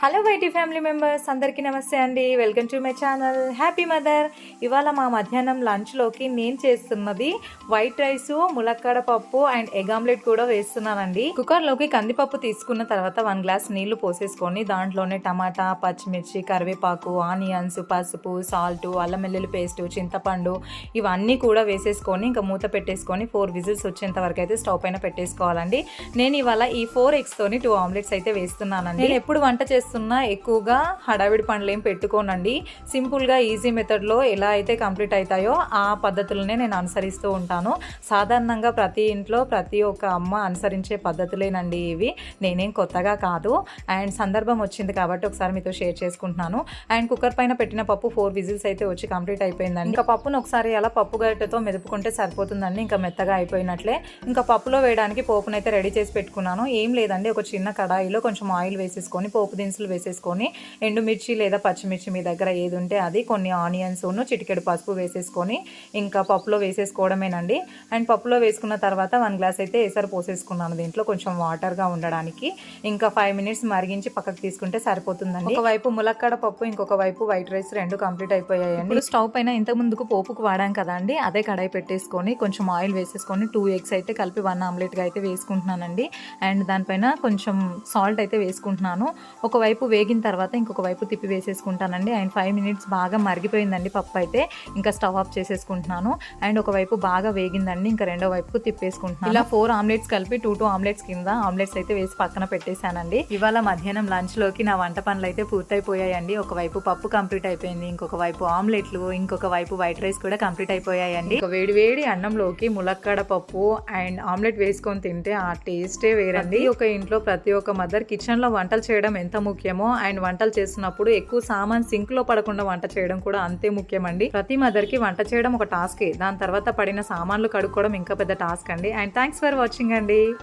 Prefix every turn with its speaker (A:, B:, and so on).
A: Hello YT family members అందరికీ నమస్తే అండి. Welcome to my channel happy mother ఇవాళ మా మధ్యాహ్నం లంచ్లోకి నేను చేస్తున్నది వైట్ రైస్ ములక్కాడ పప్పు అండ్ ఎగ్ ఆమ్లెట్ కూడా వేస్తున్నానండి. కుక్కర్లోకి కందిపప్పు తీసుకున్న తర్వాత వన్ గ్లాస్ నీళ్ళు పోసేసుకొని దాంట్లోనే టమాటా పచ్చిమిర్చి కరివేపాకు ఆనియన్స్ పసుపు సాల్ట్ అల్లం వెల్లుల్లి పేస్ట్ చింతపండు ఇవన్నీ కూడా వేసేసుకొని ఇంకా మూత పెట్టేసుకొని ఫోర్ విజిల్స్ వచ్చేంత వరకు అయితే స్టవ్ పైన పెట్టేసుకోవాలండి. నేను ఇవాళ ఈ ఫోర్ ఎగ్స్ తోని టూ ఆమ్లెట్స్ అయితే వేస్తున్నానండి. నేను ఎప్పుడు వంట చేస్తున్నా ఎక్కువగా హడావిడి పండ్లు ఏం పెట్టుకోనండి సింపుల్గా ఈజీ మెథడ్లో ఎలా ఎలా అయితే కంప్లీట్ అవుతాయో ఆ పద్ధతులనే నేను అనుసరిస్తూ ఉంటాను. సాధారణంగా ప్రతి ఇంట్లో ప్రతి ఒక్క అమ్మ అనుసరించే పద్ధతులేనండి ఇవి. నేనేం కొత్తగా కాదు. అండ్ సందర్భం వచ్చింది కాబట్టి ఒకసారి మీతో షేర్ చేసుకుంటున్నాను. అండ్ కుక్కర్ పైన పెట్టిన పప్పు ఫోర్ విజిల్స్ అయితే వచ్చి కంప్లీట్ అయిపోయిందండి. ఇంకా పప్పును ఒకసారి అలా పప్పు గరిటతో మెదుపుకుంటే సరిపోతుందండి. ఇంకా మెత్తగా అయిపోయినట్లే. ఇంకా పప్పులో వేయడానికి పోపునైతే రెడీ చేసి పెట్టుకున్నాను. ఏం లేదండి. ఒక చిన్న కడాయిలో కొంచెం ఆయిల్ వేసేసుకొని పోపు దినుసులు వేసేసుకొని ఎండుమిర్చి లేదా పచ్చిమిర్చి మీ దగ్గర ఏది ఉంటే అది కొన్ని ఆనియన్స్ చిటికెడు పసుపు వేసేసుకొని ఇంకా పప్పులో వేసేసుకోవడమేనండి. అండ్ పప్పులో వేసుకున్న తర్వాత వన్ గ్లాస్ అయితే ఎసరు పోసేసుకున్నాను దీంట్లో కొంచెం వాటర్గా ఉండడానికి. ఇంకా ఫైవ్ మినిట్స్ మరిగించి పక్కకు తీసుకుంటే సరిపోతుందండి. ఒకవైపు ములక్కాడ పప్పు ఇంకొక వైపు వైట్ రైస్ రెండు కంప్లీట్ అయిపోయాయండి. స్టవ్ పైన ఇంతకు ముందుకు పోపుకు వాడాం కదండి అదే కడాయి పెట్టేసుకొని కొంచెం ఆయిల్ వేసేసుకొని టూ ఎగ్స్ అయితే కలిపి వన్ ఆమ్లెట్గా అయితే వేసుకుంటున్నానండి. అండ్ దానిపైన కొంచెం సాల్ట్ అయితే వేసుకుంటున్నాను. ఒకవైపు వేగిన తర్వాత ఇంకొక వైపు తిప్పి వేసేసుకుంటానండి. అండ్ ఫైవ్ మినిట్స్ బాగా మరిగిపోయిందండి పప్పు అయితే. ఇంకా స్టవ్ ఆఫ్ చేసేసుకుంటున్నాను. అండ్ ఒకవైపు బాగా వేగిందండి ఇంకా రెండో వైపుకు తిప్పేసుకుంటున్నాను. ఇలా ఫోర్ ఆమ్లెట్స్ కలిపి టూ టూ ఆమ్లెట్స్ కింద ఆమ్లెట్స్ అయితే వేసి పక్కన పెట్టేశానండి. ఇవాళ మధ్యాహ్నం లంచ్లోకి నా వంట పనులు అయితే పూర్తయిపోయాయండి. ఒకవైపు పప్పు కంప్లీట్ అయిపోయింది ఇంకొక వైపు ఆమ్లెట్లు ఇంకొక వైపు వైట్ రైస్ కూడా కంప్లీట్ అయిపోయాయండి. వేడి వేడి అన్నంలోకి ములక్కాడ పప్పు అండ్ ఆమ్లెట్ వేసుకొని తింటే ఆ టేస్టే వేరండి. ఒక ఇంట్లో ప్రతి ఒక్క మదర్ కిచెన్లో వంటలు చేయడం ఎంత ముఖ్యమో అండ్ వంటలు చేస్తున్నప్పుడు ఎక్కువ సామాన్ సింక్లో పడకుండా వంట చేయడం కూడా అంతే ముఖ్యమండి. ప్రతి మదర్కి వంట చేయడం ఒక టాస్కే. దాని తర్వాత పడిన సామాన్లు కడుక్కోవడం ఇంకా పెద్ద టాస్క్ అండి. అండ్ థ్యాంక్స్ ఫర్ వాచింగ్ అండి.